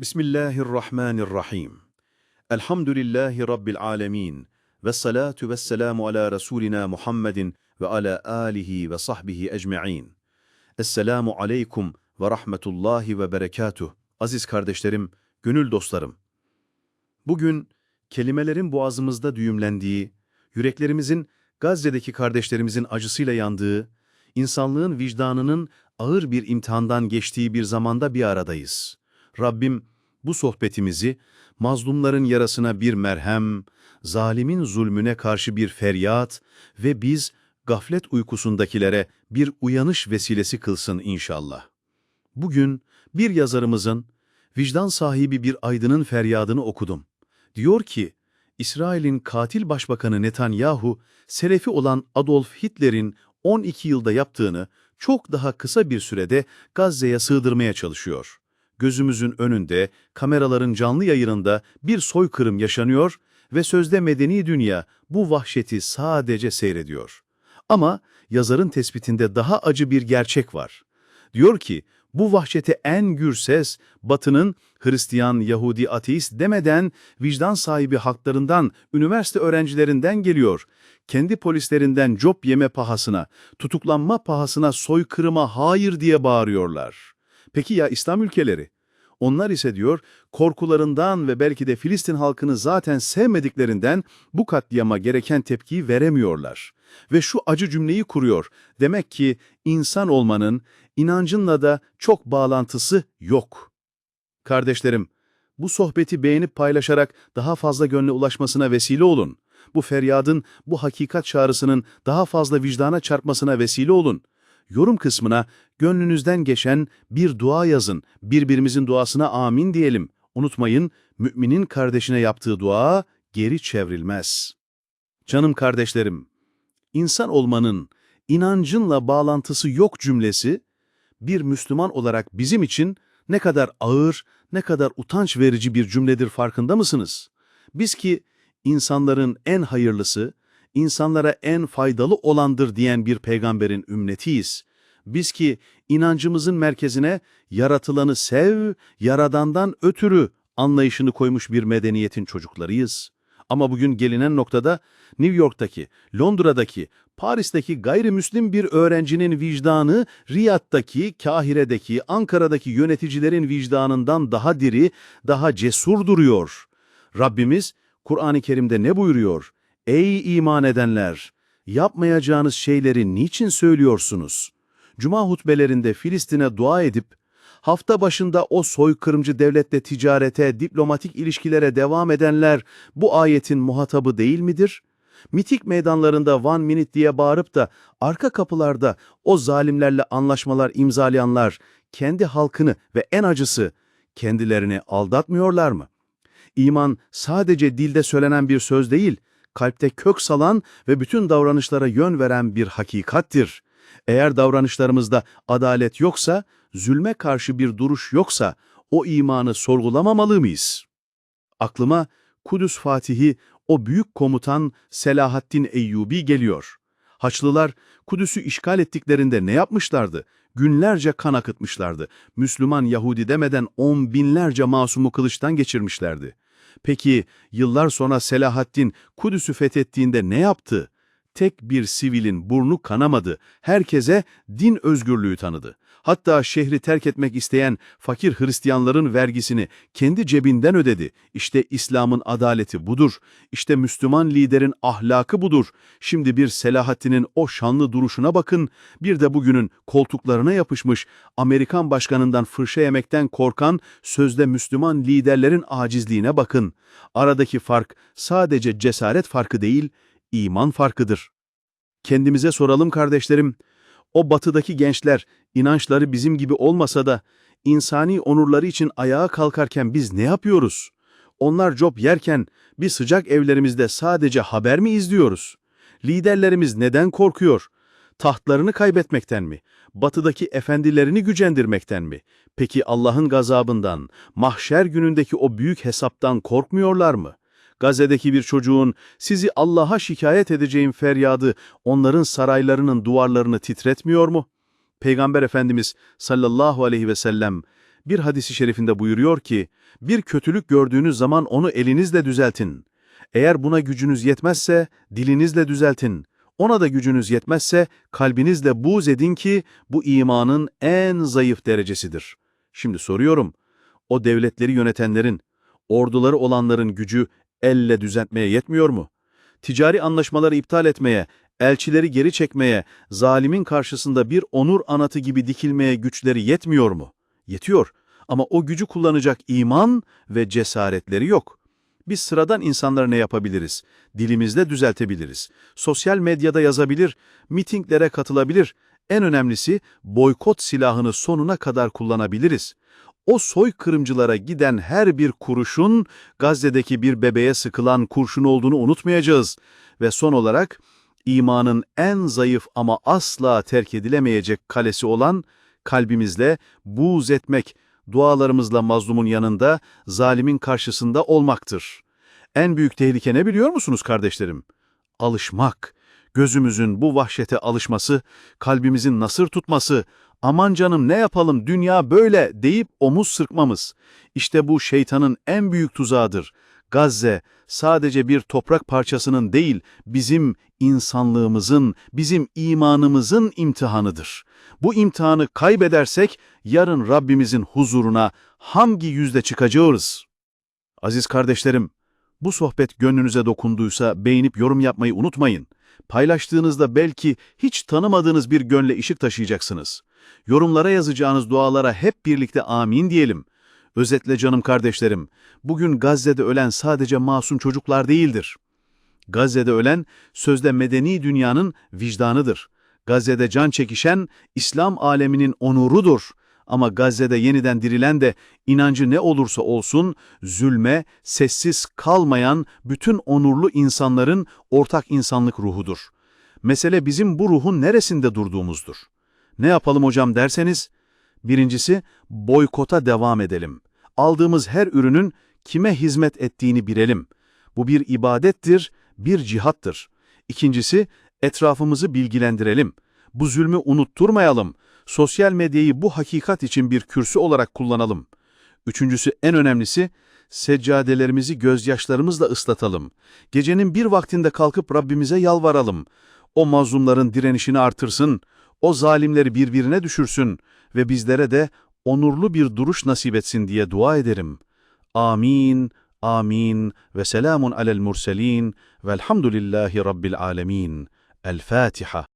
Bismillahirrahmanirrahim. Elhamdülillahi Rabbil alemin. Ve salatu ve selamu ala Resulina Muhammedin ve ala alihi ve sahbihi ecma'in. Esselamu aleykum ve rahmetullahi ve berekatuh. Aziz kardeşlerim, gönül dostlarım. Bugün kelimelerin boğazımızda düğümlendiği, yüreklerimizin Gazze'deki kardeşlerimizin acısıyla yandığı, insanlığın vicdanının ağır bir imtihandan geçtiği bir zamanda bir aradayız. Rabbim bu sohbetimizi mazlumların yarasına bir merhem, zalimin zulmüne karşı bir feryat ve biz gaflet uykusundakilere bir uyanış vesilesi kılsın inşallah. Bugün bir yazarımızın, vicdan sahibi bir aydının feryadını okudum. Diyor ki, İsrail'in katil başbakanı Netanyahu, selefi olan Adolf Hitler'in 12 yılda yaptığını çok daha kısa bir sürede Gazze'ye sığdırmaya çalışıyor. Gözümüzün önünde, kameraların canlı yayınında bir soykırım yaşanıyor ve sözde medeni dünya bu vahşeti sadece seyrediyor. Ama yazarın tespitinde daha acı bir gerçek var. Diyor ki, bu vahşete en gür ses, Batı'nın Hristiyan, Yahudi, ateist demeden vicdan sahibi halklarından, üniversite öğrencilerinden geliyor. Kendi polislerinden job yeme pahasına, tutuklanma pahasına soykırıma hayır diye bağırıyorlar. Peki ya İslam ülkeleri? Onlar ise diyor, korkularından ve belki de Filistin halkını zaten sevmediklerinden bu katliama gereken tepkiyi veremiyorlar. Ve şu acı cümleyi kuruyor. Demek ki insan olmanın inancınla da çok bağlantısı yok. Kardeşlerim, bu sohbeti beğenip paylaşarak daha fazla gönle ulaşmasına vesile olun. Bu feryadın, bu hakikat çağrısının daha fazla vicdana çarpmasına vesile olun. Yorum kısmına gönlünüzden geçen bir dua yazın. Birbirimizin duasına amin diyelim. Unutmayın, müminin kardeşine yaptığı dua geri çevrilmez. Canım kardeşlerim, insan olmanın inancınla bağlantısı yok cümlesi, bir Müslüman olarak bizim için ne kadar ağır, ne kadar utanç verici bir cümledir farkında mısınız? Biz ki insanların en hayırlısı, insanlara en faydalı olandır diyen bir peygamberin ümmetiyiz. Biz ki inancımızın merkezine yaratılanı sev, yaradandan ötürü anlayışını koymuş bir medeniyetin çocuklarıyız. Ama bugün gelinen noktada New York'taki, Londra'daki, Paris'teki gayrimüslim bir öğrencinin vicdanı Riyad'daki, Kahire'deki, Ankara'daki yöneticilerin vicdanından daha diri, daha cesur duruyor. Rabbimiz Kur'an-ı Kerim'de ne buyuruyor? Ey iman edenler! Yapmayacağınız şeyleri niçin söylüyorsunuz? Cuma hutbelerinde Filistin'e dua edip, hafta başında o soykırımcı devletle ticarete, diplomatik ilişkilere devam edenler bu ayetin muhatabı değil midir? Mitik meydanlarında one minute diye bağırıp da arka kapılarda o zalimlerle anlaşmalar imzalayanlar kendi halkını ve en acısı kendilerini aldatmıyorlar mı? İman sadece dilde söylenen bir söz değil, kalpte kök salan ve bütün davranışlara yön veren bir hakikattir. Eğer davranışlarımızda adalet yoksa, zulme karşı bir duruş yoksa o imanı sorgulamamalı mıyız? Aklıma Kudüs Fatihi o büyük komutan Selahaddin Eyyubi geliyor. Haçlılar Kudüs'ü işgal ettiklerinde ne yapmışlardı? Günlerce kan akıtmışlardı. Müslüman Yahudi demeden on binlerce masumu kılıçtan geçirmişlerdi. Peki yıllar sonra Selahaddin Kudüs'ü fethettiğinde ne yaptı? Tek bir sivilin burnu kanamadı. Herkese din özgürlüğü tanıdı. Hatta şehri terk etmek isteyen fakir Hristiyanların vergisini kendi cebinden ödedi. İşte İslam'ın adaleti budur. İşte Müslüman liderin ahlakı budur. Şimdi bir Selahaddin'in o şanlı duruşuna bakın. Bir de bugünün koltuklarına yapışmış Amerikan başkanından fırça yemekten korkan sözde Müslüman liderlerin acizliğine bakın. Aradaki fark sadece cesaret farkı değil, iman farkıdır. Kendimize soralım kardeşlerim. O batıdaki gençler inançları bizim gibi olmasa da insani onurları için ayağa kalkarken biz ne yapıyoruz? Onlar job yerken bir sıcak evlerimizde sadece haber mi izliyoruz? Liderlerimiz neden korkuyor? Tahtlarını kaybetmekten mi? Batıdaki efendilerini gücendirmekten mi? Peki Allah'ın gazabından, mahşer günündeki o büyük hesaptan korkmuyorlar mı? Gazze'deki bir çocuğun sizi Allah'a şikayet edeceğim feryadı onların saraylarının duvarlarını titretmiyor mu? Peygamber Efendimiz sallallahu aleyhi ve sellem Bir hadisi şerifinde buyuruyor ki, bir kötülük gördüğünüz zaman onu elinizle düzeltin. Eğer buna gücünüz yetmezse dilinizle düzeltin. Ona da gücünüz yetmezse kalbinizle buğz edin ki bu imanın en zayıf derecesidir. Şimdi soruyorum, o devletleri yönetenlerin, orduları olanların gücü elle düzeltmeye yetmiyor mu? Ticari anlaşmaları iptal etmeye, elçileri geri çekmeye, zalimin karşısında bir onur anıtı gibi dikilmeye güçleri yetmiyor mu? Yetiyor ama o gücü kullanacak iman ve cesaretleri yok. Biz sıradan insanlar ne yapabiliriz? Dilimizle düzeltebiliriz. Sosyal medyada yazabilir, mitinglere katılabilir. En önemlisi boykot silahını sonuna kadar kullanabiliriz. O soykırımcılara giden her bir kuruşun Gazze'deki bir bebeğe sıkılan kurşun olduğunu unutmayacağız. Ve son olarak imanın en zayıf ama asla terk edilemeyecek kalesi olan kalbimizle buğz etmek, dualarımızla mazlumun yanında, zalimin karşısında olmaktır. En büyük tehlike ne biliyor musunuz kardeşlerim? Alışmak. Gözümüzün bu vahşete alışması, kalbimizin nasır tutması, aman canım ne yapalım dünya böyle deyip omuz sırkmamız. İşte bu şeytanın en büyük tuzağıdır. Gazze sadece bir toprak parçasının değil, bizim insanlığımızın, bizim imanımızın imtihanıdır. Bu imtihanı kaybedersek yarın Rabbimizin huzuruna hangi yüzde çıkacağız? Aziz kardeşlerim, bu sohbet gönlünüze dokunduysa beğenip yorum yapmayı unutmayın. Paylaştığınızda belki hiç tanımadığınız bir gönle ışık taşıyacaksınız. Yorumlara yazacağınız dualara hep birlikte amin diyelim. Özetle canım kardeşlerim, bugün Gazze'de ölen sadece masum çocuklar değildir. Gazze'de ölen sözde medeni dünyanın vicdanıdır. Gazze'de can çekişen İslam aleminin onurudur. Ama Gazze'de yeniden dirilen de inancı ne olursa olsun zulme sessiz kalmayan bütün onurlu insanların ortak insanlık ruhudur. Mesele bizim bu ruhun neresinde durduğumuzdur. Ne yapalım hocam derseniz, birincisi boykota devam edelim. Aldığımız her ürünün kime hizmet ettiğini bilelim. Bu bir ibadettir, bir cihattır. İkincisi, etrafımızı bilgilendirelim. Bu zulmü unutturmayalım. Sosyal medyayı bu hakikat için bir kürsü olarak kullanalım. Üçüncüsü en önemlisi, seccadelerimizi gözyaşlarımızla ıslatalım. Gecenin bir vaktinde kalkıp Rabbimize yalvaralım. O mazlumların direnişini artırsın, o zalimleri birbirine düşürsün ve bizlere de onurlu bir duruş nasip etsin diye dua ederim. Amin, amin ve selamun alel murselin velhamdülillahi rabbil alemin. El Fatiha.